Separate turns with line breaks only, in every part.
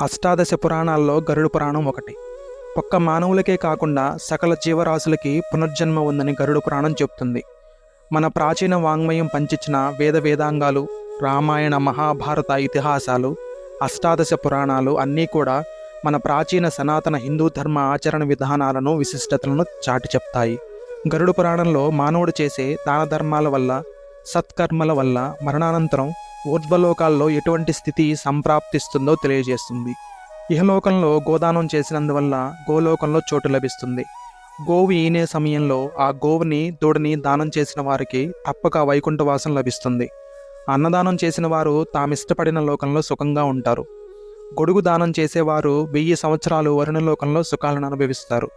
అష్టాదశ పురాణాల్లో గరుడ పురాణం ఒకటి. ఒక్క మానవులకే కాకుండా సకల జీవరాశులకి పునర్జన్మ ఉందని గరుడ పురాణం చెబుతుంది మన ప్రాచీన వాంగ్మయం పంచిచ్చిన వేద వేదాంగాలు రామాయణ మహాభారత ఇతిహాసాలు అష్టాదశ పురాణాలు అన్నీ కూడా మన ప్రాచీన సనాతన హిందూ ధర్మ ఆచరణ విధానాలను విశిష్టతలను చాటి చెప్తాయి. గరుడ పురాణంలో మానవుడు చేసే దాన ధర్మాల వల్ల సత్కర్మల వల్ల మరణానంతరం ఊర్ధ్వలోకాల్లో ఎటువంటి స్థితి సంప్రాప్తిస్తుందో తెలియజేస్తుంది. ఇహలోకంలో గోదానం చేసినందువల్ల గోలోకంలో చోటు లభిస్తుంది. గోవు ఈనే సమయంలో ఆ గోవుని దూడని దానం చేసిన వారికి తప్పక వైకుంఠవాసం లభిస్తుంది. అన్నదానం చేసిన వారు తామిష్టపడిన లోకంలో సుఖంగా ఉంటారు. గొడుగు దానం చేసేవారు వెయ్యి సంవత్సరాలు వరుణలోకంలో సుఖాలను అనుభవిస్తారు.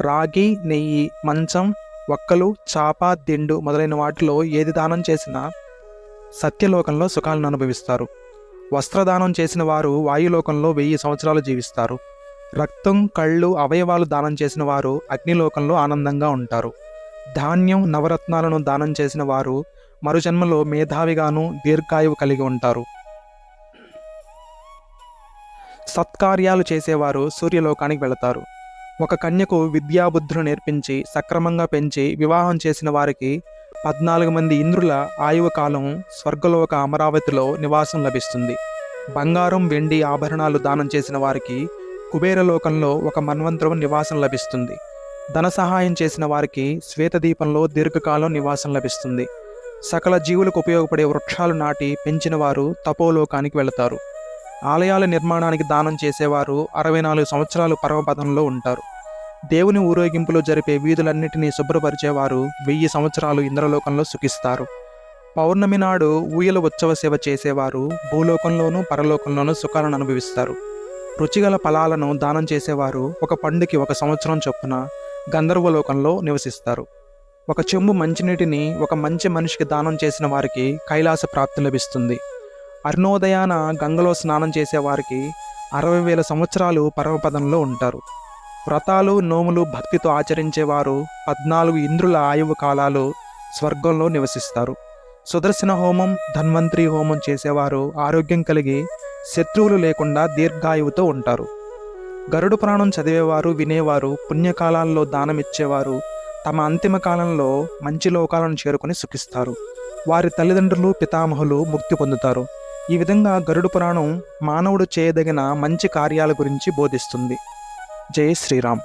రాగి నెయ్యి మంచం ఒక్కలు చాప దిండు మొదలైన వాటిలో ఏది దానం చేసినా సత్యలోకంలో సుఖాలను అనుభవిస్తారు. వస్త్రదానం చేసిన వారు వాయులోకంలో వెయ్యి సంవత్సరాలు జీవిస్తారు. రక్తం కళ్ళు అవయవాలు దానం చేసిన వారు అగ్నిలోకంలో ఆనందంగా ఉంటారు. ధాన్యం నవరత్నాలను దానం చేసిన వారు మరుజన్మలో మేధావిగాను దీర్ఘాయువు కలిగి ఉంటారు. సత్కార్యాలు చేసేవారు సూర్యలోకానికి వెళతారు. ఒక కన్యకు విద్యాబుద్ధులు నేర్పించి సక్రమంగా పెంచి వివాహం చేసిన వారికి పద్నాలుగు మంది ఇంద్రుల ఆయువ కాలం స్వర్గలోక అమరావతిలో నివాసం లభిస్తుంది. బంగారం వెండి ఆభరణాలు దానం చేసిన వారికి కుబేరలోకంలో ఒక మన్వంతరం నివాసం లభిస్తుంది. ధన సహాయం చేసిన వారికి శ్వేతదీపంలో దీర్ఘకాలం నివాసం లభిస్తుంది. సకల జీవులకు ఉపయోగపడే వృక్షాలు నాటి పెంచిన వారు తపోలోకానికి వెళతారు. ఆలయాల నిర్మాణానికి దానం చేసేవారు అరవై నాలుగు సంవత్సరాలు పర్వపదంలో ఉంటారు. దేవుని ఊరేగింపులు జరిపే వీధులన్నిటినీ శుభ్రపరిచేవారు వెయ్యి సంవత్సరాలు ఇంద్రలోకంలో సుఖిస్తారు. పౌర్ణమి నాడు ఊయల ఉత్సవ సేవ చేసేవారు భూలోకంలోనూ పరలోకంలోనూ సుఖాలను అనుభవిస్తారు. రుచిగల ఫలాలను దానం చేసేవారు ఒక పండుకి ఒక సంవత్సరం చొప్పున గంధర్వలోకంలో నివసిస్తారు. ఒక చెంబు మంచినీటిని ఒక మంచి మనిషికి దానం చేసిన వారికి కైలాస ప్రాప్తి లభిస్తుంది. అరుణోదయాన గంగలో స్నానం చేసేవారికి అరవై వేల సంవత్సరాలు పరమపదంలో ఉంటారు. వ్రతాలు నోములు భక్తితో ఆచరించేవారు పద్నాలుగు ఇంద్రుల ఆయువు కాలాలు స్వర్గంలో నివసిస్తారు. సుదర్శన హోమం ధన్వంతరి హోమం చేసేవారు ఆరోగ్యం కలిగి శత్రువులు లేకుండా దీర్ఘాయువుతో ఉంటారు. గరుడు పురాణం చదివేవారు వినేవారు పుణ్యకాలాల్లో దానమిచ్చేవారు తమ అంతిమ కాలంలో మంచి లోకాలను చేరుకుని సుఖిస్తారు. వారి తల్లిదండ్రులు పితామహులు ముక్తి పొందుతారు. ఈ విధంగా గరుడు పురాణం మానవుడు చేయదగిన మంచి కార్యాల గురించి బోధిస్తుంది. जय श्री राम